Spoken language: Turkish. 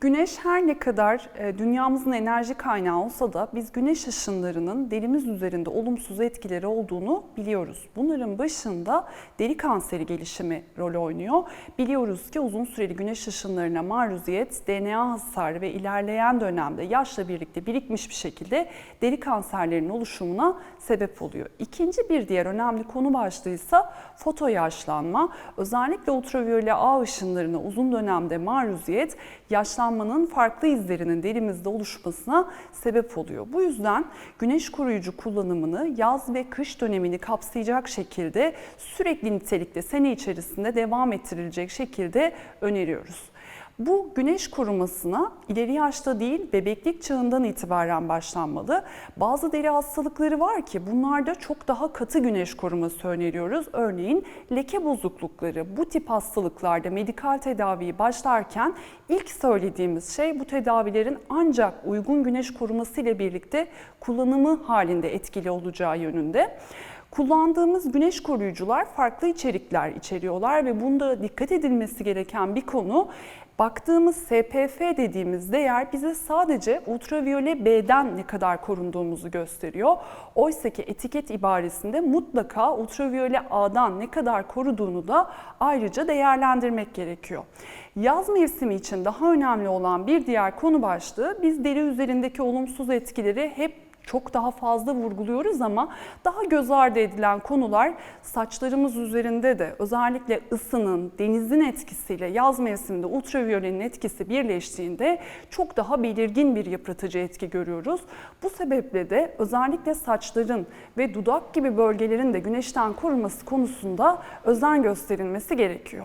Güneş her ne kadar e, dünyamızın enerji kaynağı olsa da biz güneş ışınlarının derimiz üzerinde olumsuz etkileri olduğunu biliyoruz. Bunların başında deri kanseri gelişimi rol oynuyor. Biliyoruz ki uzun süreli güneş ışınlarına maruziyet DNA hasarı ve ilerleyen dönemde yaşla birlikte birikmiş bir şekilde deri kanserlerinin oluşumuna sebep oluyor. İkinci bir diğer önemli konu başlığıysa foto yaşlanma. Özellikle ultraviyole A ışınlarına uzun dönemde maruziyet yaşlanmanın farklı izlerinin derimizde oluşmasına sebep oluyor. Bu yüzden güneş koruyucu kullanımını yaz ve kış dönemini kapsayacak şekilde sürekli nitelikte sene içerisinde devam ettirilecek şekilde öneriyoruz. Bu güneş korumasına ileri yaşta değil bebeklik çağından itibaren başlanmalı. Bazı deri hastalıkları var ki bunlarda çok daha katı güneş koruması öneriyoruz. Örneğin leke bozuklukları bu tip hastalıklarda medikal tedaviyi başlarken ilk söylediğimiz şey bu tedavilerin ancak uygun güneş koruması ile birlikte kullanımı halinde etkili olacağı yönünde. Kullandığımız güneş koruyucular farklı içerikler içeriyorlar ve bunda dikkat edilmesi gereken bir konu baktığımız SPF dediğimiz değer bize sadece ultraviyole B'den ne kadar korunduğumuzu gösteriyor. Oysa ki etiket ibaresinde mutlaka ultraviyole A'dan ne kadar koruduğunu da ayrıca değerlendirmek gerekiyor. Yaz mevsimi için daha önemli olan bir diğer konu başlığı biz deri üzerindeki olumsuz etkileri hep çok daha fazla vurguluyoruz ama daha göz ardı edilen konular saçlarımız üzerinde de özellikle ısının, denizin etkisiyle yaz mevsiminde ultraviyolenin etkisi birleştiğinde çok daha belirgin bir yıpratıcı etki görüyoruz. Bu sebeple de özellikle saçların ve dudak gibi bölgelerin de güneşten korunması konusunda özen gösterilmesi gerekiyor.